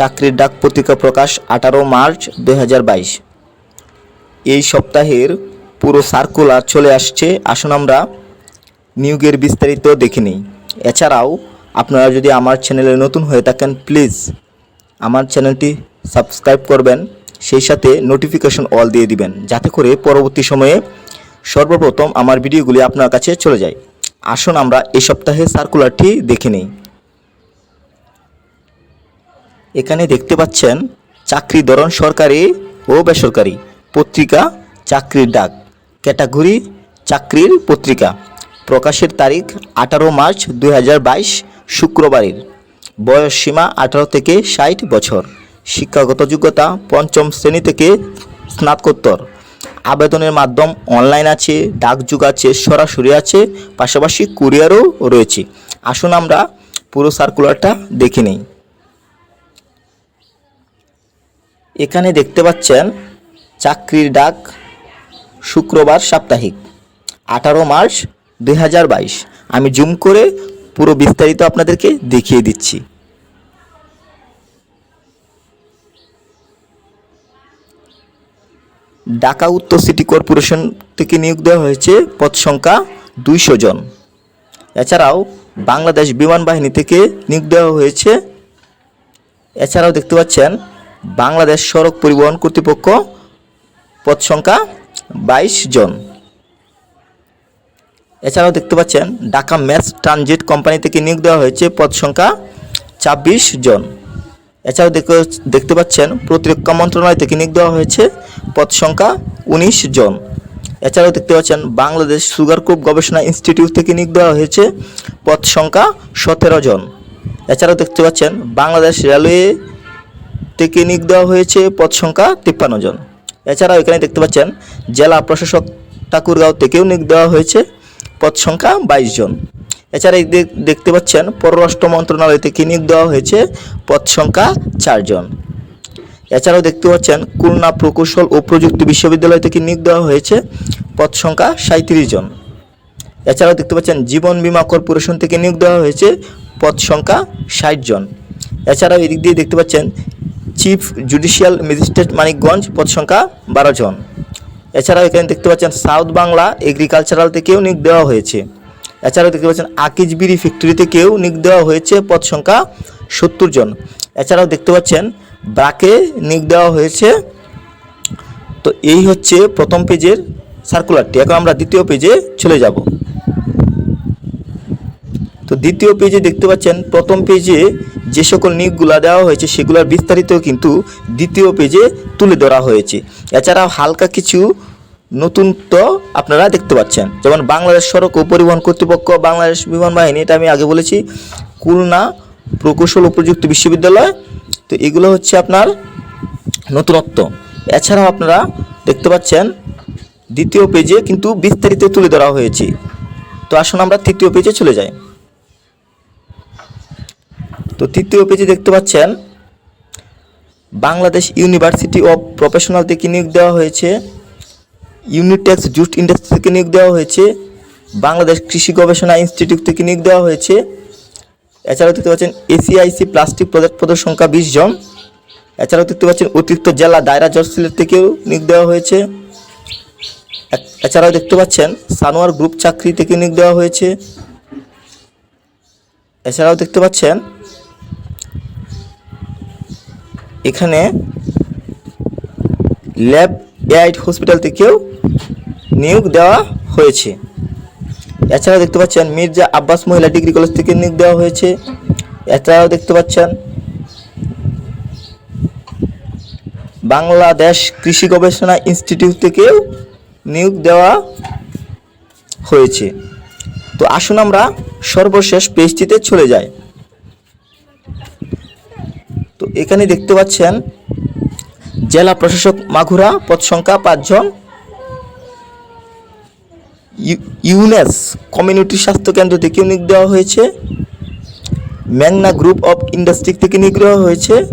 চাকরির ডাক পত্রিকা প্রকাশ আঠারো মার্চ দু হাজার বাইশ। এই সপ্তাহের পুরো সার্কুলার চলে আসছে। আসুন আমরা নিয়োগের বিস্তারিত দেখে নিই। এছাড়াও আপনারা যদি আমার চ্যানেলে নতুন হয়ে থাকেন প্লিজ আমার চ্যানেলটি সাবস্ক্রাইব করবেন। সেই সাথে নোটিফিকেশন অল দিয়ে দিবেন, যাতে করে পরবর্তী সময়ে সর্বপ্রথম আমার ভিডিওগুলি আপনার কাছে চলে যায়। আসুন আমরা এই সপ্তাহে সার্কুলারটি দেখে নিই। এখানে দেখতে পাচ্ছেন চাকরি ধরন সরকারি ও বেসরকারি, পত্রিকা, চাকরির ডাক, ক্যাটাগরি, চাকরির পত্রিকা। প্রকাশের তারিখ আঠারো মার্চ দু হাজার বাইশ, শুক্রবারের। বয়স সীমা আঠারো থেকে ষাট বছর। শিক্ষাগত যোগ্যতা পঞ্চম শ্রেণি থেকে স্নাতকোত্তর। আবেদনের মাধ্যম অনলাইন আছে ডাকযুগ আছে, সরাসরি আছে, পাশাপাশি কুরিয়ারও রয়েছে। আসুন আমরা পুরো সার্কুলারটা দেখে নিই। এখানে দেখতে পাচ্ছেন চাকরির ডাক শুক্রবার সাপ্তাহিক, আঠারো মার্চ দু হাজার বাইশ। আমি জুম করে পুরো বিস্তারিত আপনাদেরকে দেখিয়ে দিচ্ছি। ঢাকা উত্তর সিটি কর্পোরেশন থেকে নিয়োগ দেওয়া হয়েছে পদ সংখ্যা দুইশো জন। এছাড়াও বাংলাদেশ বিমান বাহিনী থেকে নিয়োগ দেওয়া হয়েছে। এছাড়াও দেখতে পাচ্ছেন বাংলাদেশ সড়ক পরিবহন কর্তৃপক্ষ পদ সংখ্যা বাইশ জন। এছাড়াও দেখতে পাচ্ছেন, ঢাকা ম্যাস ট্রানজিট কোম্পানি থেকে নিয়োগ দেওয়া হয়েছে পদ সংখ্যা ছাব্বিশ জন। এছাড়াও দেখতে পাচ্ছেন, প্রতিরক্ষা মন্ত্রণালয় থেকে নিয়োগ দেওয়া হয়েছে পদ সংখ্যা উনিশ জন। এছাড়াও দেখতে পাচ্ছেন, বাংলাদেশ সুগার কোপ গবেষণা ইনস্টিটিউট থেকে নিয়োগ দেওয়া হয়েছে পদ সংখ্যা সতেরো জন। এছাড়াও দেখতে পাচ্ছেন, বাংলাদেশ রেলওয়ে থেকে নিয়োগ দেওয়া হয়েছে, পদ সংখ্যা তিপ্পান্ন জন। এছাড়াও এখানে দেখতে পাচ্ছেন, জেলা প্রশাসক ঠাকুরগাঁও থেকেও নিয়োগ দেওয়া হয়েছে, পদ সংখ্যা বাইশ জন। এছাড়া দেখতে পাচ্ছেন, পররাষ্ট্র মন্ত্রণালয় থেকে নিয়োগ দেওয়া হয়েছে, পদ সংখ্যা চারজন এছাড়াও দেখতে পাচ্ছেন, খুলনা প্রকৌশল ও প্রযুক্তি বিশ্ববিদ্যালয় থেকে নিয়োগ দেওয়া হয়েছে, পদ সংখ্যা সাঁত্রিশ জন। এছাড়াও দেখতে পাচ্ছেন, জীবন বীমা কর্পোরেশন থেকে নিয়োগ দেওয়া হয়েছে, পদ সংখ্যা ষাট জন। এছাড়াও এদিক দিয়ে দেখতে পাচ্ছেন চিফ জুডিশিয়াল ম্যাজিস্ট্রেট মানিকগঞ্জ পদ সংখ্যা বারো জন। এছাড়াও এখানে দেখতে পাচ্ছেন সাউথ বাংলা এগ্রিকালচারাল থেকেও নিয়োগ দেওয়া হয়েছে। এছাড়াও দেখতে পাচ্ছেন আকিজবিরি ফ্যাক্টরি থেকেও নিয়োগ দেওয়া হয়েছে, পদ সংখ্যা সত্তর জন। এছাড়াও দেখতে পাচ্ছেন ব্রাকে নিয়োগ দেওয়া হয়েছে। তো এই হচ্ছে প্রথম পেজের সার্কুলারটি এখন আমরা দ্বিতীয় পেজে চলে যাব। তো দ্বিতীয় পেজে দেখতে পাচ্ছেন, প্রথম পেজে যে সকল নিয়োগগুলো দেওয়া হয়েছে সেগুলোর বিস্তারিত কিন্তু দ্বিতীয় পেজে তুলে ধরা হয়েছে। এছাড়াও হালকা কিছু নতুনত্ব আপনারা দেখতে পাচ্ছেন, যেমন বাংলাদেশ সড়ক ও পরিবহন কর্তৃপক্ষ, বাংলাদেশ বিমান বাহিনী, এটা আমি আগে বলেছি, খুলনা প্রকৌশল ও প্রযুক্তি বিশ্ববিদ্যালয়, তো এগুলো হচ্ছে আপনার নতুনত্ব। এছাড়াও আপনারা দেখতে পাচ্ছেন, দ্বিতীয় পেজে কিন্তু বিস্তারিত তুলে ধরা হয়েছে। তো আসুন আমরা তৃতীয় পেজে চলে যাই। তো তৃতীয় পেজে দেখতে পাচ্ছেন, বাংলাদেশ ইউনিভার্সিটি অফ প্রফেশনাল থেকে নিয়োগ দেওয়া হয়েছে? ইউনিটেক্স জুট ইন্ডাস্ট্রি থেকে নিয়োগ দেওয়া হয়েছে। বাংলাদেশ কৃষি গবেষণা ইনস্টিটিউট থেকে নিয়োগ দেওয়া হয়েছে। এছাড়াও দেখতে পাচ্ছেন এসিআইসি প্লাস্টিক প্রজেক্ট পদের সংখ্যা বিশ জন। এছাড়াও দেখতে পাচ্ছেন, অতিরিক্ত জেলা দায়রা জজ সিলেট থেকেও নিয়োগ দেওয়া হয়েছে। এছাড়াও দেখতে পাচ্ছেন, সানোয়ার গ্রুপ চাকরি থেকে নিয়োগ দেওয়া হয়েছে। এছাড়াও দেখতে পাচ্ছেন এখানে ল্যাব এআইড হসপিটাল থেকেও নিয়োগ দেওয়া হয়েছে। এছাড়াও দেখতে পাচ্ছেন মির্জা আব্বাস মহিলা ডিগ্রি কলেজ থেকে নিয়োগ দেওয়া হয়েছে। এছাড়াও দেখতে পাচ্ছেন বাংলাদেশ কৃষি গবেষণা ইনস্টিটিউট থেকেও নিয়োগ দেওয়া হয়েছে। তো আসুন আমরা সর্বশেষ পেজটিতে চলে যাই। এখানে দেখতে পাচ্ছেন জেলা প্রশাসক মাগুরা, পদ সংখ্যা পাঁচজন। ইউ- ইউনেস কমিউনিটি স্বাস্থ্য কেন্দ্র থেকেও নিয়োগ দেওয়া হয়েছে। ম্যাংনা গ্রুপ অফ ইন্ডাস্ট্রি থেকে নিয়োগ দেওয়া হয়েছে।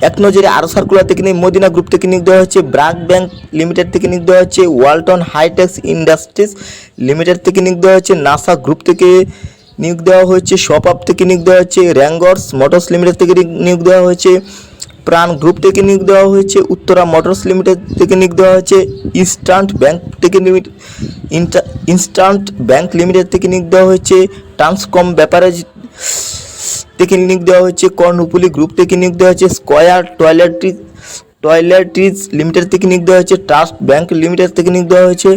এক নজরে আরও সার্কুলার থেকে নিয়ে মদিনা গ্রুপ থেকে নিয়োগ দেওয়া হয়েছে। ব্রাক ব্যাংক লিমিটেড থেকে নিয়োগ দেওয়া হয়েছে। ওয়ালটন হাইটেক্স ইন্ডাস্ট্রিজ লিমিটেড থেকে নিয়োগ দেওয়া হয়েছে। নাসা গ্রুপ থেকে নিয়োগ দেওয়া হয়েছে শপ আপ থেকে নিয়োগ দেওয়া হয়েছে র্যাঙ্গর্স মোটরস লিমিটেড থেকে নিয়োগ দেওয়া হয়েছে প্রাণ গ্রুপ থেকে নিয়োগ দেওয়া হয়েছে উত্তরা মোটরস লিমিটেড থেকে নিয়োগ দেওয়া হয়েছে ইনস্ট্যান্ট ব্যাংক থেকে ইনস্ট্যান্ট ব্যাংক লিমিটেড থেকে নিয়োগ দেওয়া হয়েছে ট্রান্সকম ব্যাপারেজ থেকে নিয়োগ দেওয়া হয়েছে কর্ণপুলি গ্রুপ থেকে নিয়োগ দেওয়া হয়েছে স্কয়ার টয়লেট্রি টয়লেট্রিজ লিমিটেড থেকে নিয়োগ দেওয়া হয়েছে ট্রাস্ট ব্যাংক লিমিটেড থেকে নিয়োগ দেওয়া হয়েছে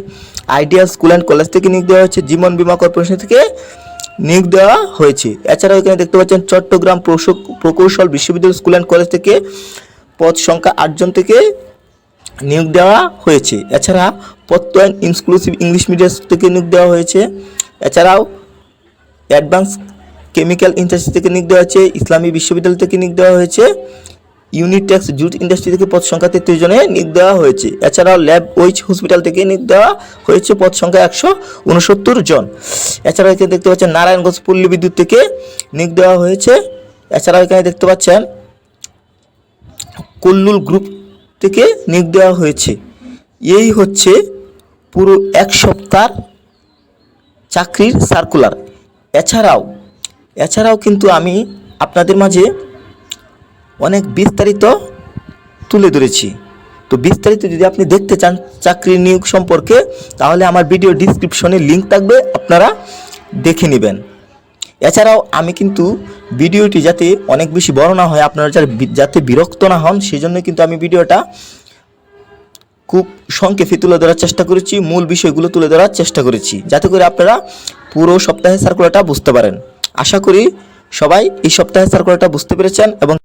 আইডিয়া স্কুল অ্যান্ড কলেজ থেকে নিয়োগ দেওয়া হয়েছে জীবন বীমা কর্পোরেশন থেকে নিয়োগ দেওয়া হয়েছে। এছাড়াও এখানে দেখতে পাচ্ছেন চট্টগ্রাম প্রকৌশল বিশ্ববিদ্যালয় স্কুল অ্যান্ড কলেজ থেকে পদ সংখ্যা আটজন থেকে নিয়োগ দেওয়া হয়েছে। এছাড়া প্রত্যয়ন ইনক্লুসিভ ইংলিশ মিডিয়াম থেকে নিয়োগ দেওয়া হয়েছে। এছাড়াও অ্যাডভান্স কেমিক্যাল ইন্ডাস্ট্রি থেকে নিয়োগ দেওয়া হয়েছে। ইসলামী বিশ্ববিদ্যালয় থেকে নিয়োগ দেওয়া হয়েছে। ইউনিটেক্স জুট ইন্ডাস্ট্রি থেকে পদ সংখ্যা তেত্রিশ জনে নিয়োগ দেওয়া হয়েছে। এছাড়াও ল্যাব ওইচ হসপিটাল থেকে নিয়োগ দেওয়া হয়েছে পদ সংখ্যা একশো উনসত্তর জন। এছাড়াও এখানে দেখতে পাচ্ছেন নারায়ণগঞ্জ পল্লী বিদ্যুৎ থেকে নিয়োগ দেওয়া হয়েছে। এছাড়াও এখানে দেখতে পাচ্ছেন কল্লুল গ্রুপ থেকে নিয়োগ দেওয়া হয়েছে। এই হচ্ছে পুরো এক সপ্তাহ চাকরির সার্কুলার এছাড়াও এছাড়াও কিন্তু আমি আপনাদের মাঝে অনেক বিস্তারিত তুলে ধরেছি। তো বিস্তারিত যদি আপনি দেখতে চান চাকরির নিয়োগ সম্পর্কে, তাহলে আমার ভিডিও ডিসক্রিপশনে লিংক থাকবে, আপনারা দেখে নেবেন। এছাড়াও আমি কিন্তু ভিডিওটি যাতে অনেক বেশি বড় না হয়, আপনারা যাতে যাতে বিরক্ত না হন সেই জন্য কিন্তু আমি ভিডিওটা খুব সংক্ষেপে তুলে ধরার চেষ্টা করেছি, মূল বিষয়গুলো তুলে ধরার চেষ্টা করেছি, যাতে করে আপনারা পুরো সপ্তাহের সার্কুলারটা বুঝতে পারেন। আশা করি সবাই এই সপ্তাহের সার্কুলারটা বুঝতে পেরেছেন এবং